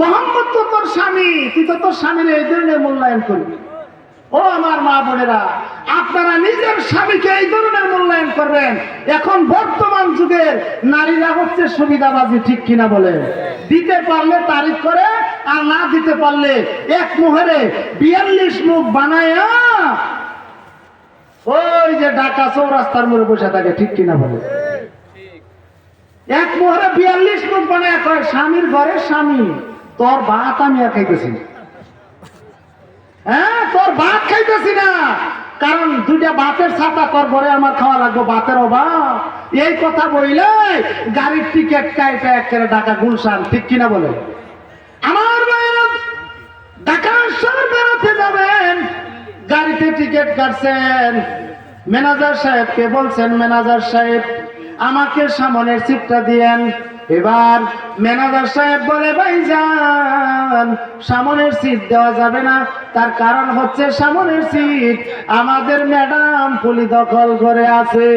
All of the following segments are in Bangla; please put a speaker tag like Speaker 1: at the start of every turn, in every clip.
Speaker 1: মোহাম্মদ তো তোর স্বামী, তুই তো তোর স্বামীর এই ধরনের মূল্যায়ন করবি। ও আমার মা বোনেরা, আপনারা নিজের স্বামীকে এই ধরনের মূল্যায়ন করবেন। এখন বর্তমান যুগের নারীরা হচ্ছে সুবিধাবাজি ঠিক কিনা বলে। দিতে পারলে তারিফ করে, আর না দিতে পারলে এক মুহূর্তে বিয়াল্লিশ মুখ বানায়া ওই যে ঢাকা চৌরাস্তার মোড়ে বসে থাকে, ঠিক কিনা বলে। এক মোহরে বিয়াল্লিশ মুখ বানায় স্বামীর ঘরে স্বামী। তোর ভাত আমি আর খাইতেছি। হ্যাঁ তোর ভাত খাইতেছি না। কারণ দুইটা ভাতের ছাতা তোর ঘরে আমার খাওয়া লাগবে বাতের অভাব। এই কথা বললে গাড়ির টিকিট কাইটা একেবারে ঢাকা গুলশান, ঠিক কিনা বলে? আমার ঢাকা বেড়াতে যাবেন, গাড়িতে টিকিট কাটছেন। ম্যানেজার সাহেবকে বলছেন, ম্যানেজার সাহেব, আমাকে সামনের সিটটা দিয়েন। এবার ম্যানেজার সাহেব বলে, ভাই যান, সামনের সিট দেওয়া যাবে না। তার কারণ হচ্ছে সামনের সিট আমাদের ম্যাডাম পুলি দখল করে আছে।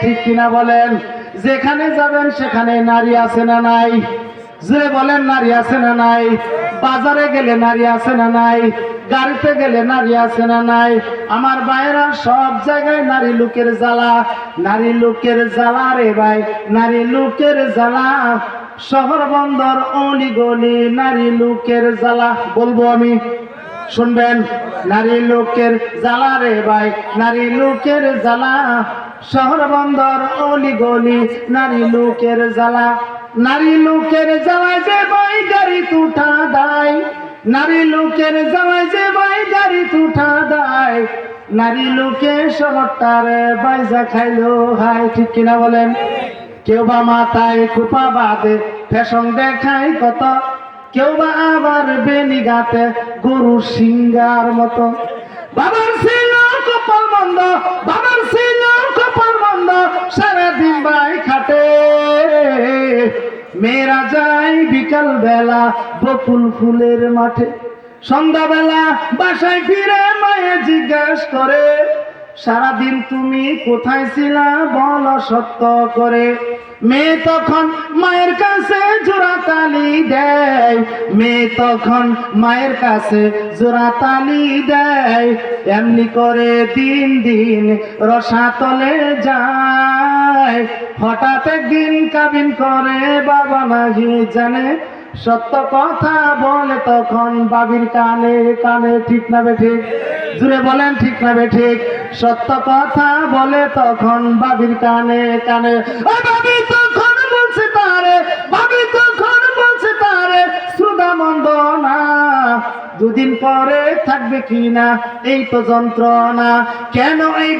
Speaker 1: ঠিক কিনা বলেন? যেখানে যাবেন সেখানে নারী আছে না নাই? যে বলেন, নারী আছে না নাই? বাজারে গেলে নারী আছে না নাই? গাড়িতে গেলে নারী আছে না নাই? আমার ভাইয়েরা সব জায়গায় নারী লোকের জ্বালা। নারী লোকের জ্বালা রে ভাই, নারী লোকের জ্বালা। শহর বন্দর অলি গলি, নারী লোকের জ্বালা। বলব আমি, শুনবেন? নারী লোকের জ্বালা রে ভাই, নারী লোকের জ্বালা। শহর বন্দর অলি গলি, নারী লোকের জ্বালা। নারী লোকের জ্বালায় যে ভাই গাড়ি দেয় নারী লোকের জ্বালায় যে ভাই গাড়ি তুঠা দেয়, নারী লোকে শহরটার বাইজা খাইলো হাই ঠিক কিনা বলেন? কেউ বা মাথায় কুপা বাঁধে, ফ্যাশন দেখায় কত? কেউ বা আবার বেনি গাতে গরু সিঙ্গার মতো। বাবার ছিল কপাল বন্ধ বাবার ছিল কপাল বন্ধ সারাদিন ভাই খাটে। মেয়েরা যায় বিকাল বেলা বকুল ফুলের মাঠে। সন্ধ্যাবেলা বাসায় ফিরে মায়ে জিজ্ঞেস করে, সারাদিন তুমি কোথায় ছিলা বল সত্য করে? মেয়ে তখন মায়ের কাছে জোড়া তালি দেয়। মেয়ে তখন মায়ের কাছে জোড়া তালি দেয়। এমনি করে দিন দিন রসাতলে যায়। হঠাৎ একদিন কাবিন করে, বাবা নাহি জানে, সত্য কথা বলে তখন বাবির কানে কানে ঠিক না ঠিক? জুড়ে বলেন ঠিক না ঠিক? সত্য কথা বলে তখন বাবির কানে কানে বাবি তখন বলছে তারে, বাবি তখন বলছে তারে শ্রুদা মন্দ না। দুদিন পরে থাকবে কি না? এই তো যন্ত্রণা। কেন এই